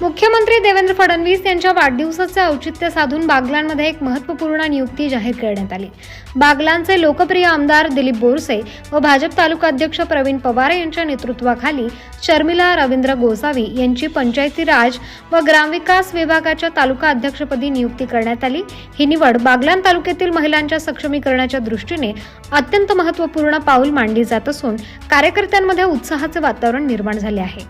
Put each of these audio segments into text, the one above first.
मुख्यमंत्री देवेंद्र फडणवीस यांच्या वाढदिवसाचे औचित्य साधून बागलांमध्ये एक महत्त्वपूर्ण नियुक्ती जाहीर करण्यात आली. बागलांचे लोकप्रिय आमदार दिलीप बोरसे व भाजप तालुका अध्यक्ष प्रवीण पवार यांच्या नेतृत्वाखाली शर्मिला रवींद्र गोसावी यांची पंचायती राज व ग्रामविकास विभागाच्या तालुका अध्यक्षपदी नियुक्ती करण्यात आली. ही निवड बागलान तालुक्यातील महिलांच्या सक्षमीकरणाच्या दृष्टीने अत्यंत महत्त्वपूर्ण पाऊल मांडली जात असून कार्यकर्त्यांमध्ये उत्साहाचे वातावरण निर्माण झाले आहे.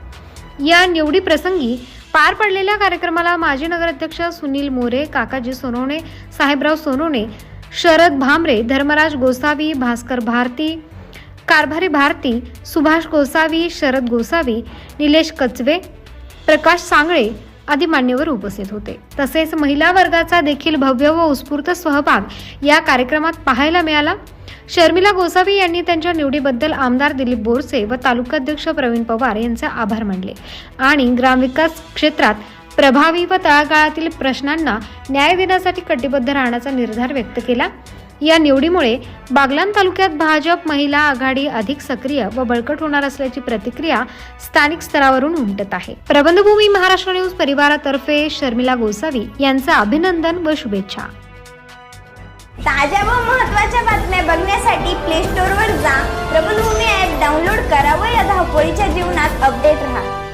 या निवडी प्रसंगी पार पडलेल्या कार्यक्रमाला माजी नगराध्यक्ष सुनील मोरे काकाजी सोनवणे साहेबराव सोनवणे शरद भामरे धर्मराज गोसावी भास्कर भारती कारभारी भारती सुभाष गोसावी शरद गोसावी निलेश कचवे प्रकाश सांगळे आदी मान्यवर उपस्थित होते. तसेच महिला वर्गाचा देखील भव्य व उत्स्फूर्त सहभाग या कार्यक्रमात पाहायला मिळाला. शर्मिला गोसावी यांनी त्यांच्या निवडीबद्दल आमदार दिलीप बोरसे व तालुकाध्यक्ष प्रवीण पवार यांचे आभार मानले आणि ग्रामविकास क्षेत्रात प्रभावी व तळागाळातील प्रश्नांना न्याय देण्यासाठी कटिबद्ध राहण्याचा निर्धार व्यक्त केला. या निवडीमुळे बागलान तालुक्यात भाजप महिला आघाडी अधिक सक्रिय व बळकट होणार असल्याची प्रतिक्रिया स्थानिक स्तरावरून उमटत आहे. प्रबंधभूमी महाराष्ट्र न्यूज परिवारातर्फे शर्मिला गोसावी यांचं अभिनंदन व शुभेच्छा. ताज्या व महत्त्वाच्या बातम्या बघण्यासाठी प्ले स्टोअरवर जा. प्रबलभूमी ॲप डाउनलोड करा व या धावपळीच्या जीवनात अपडेट राहा.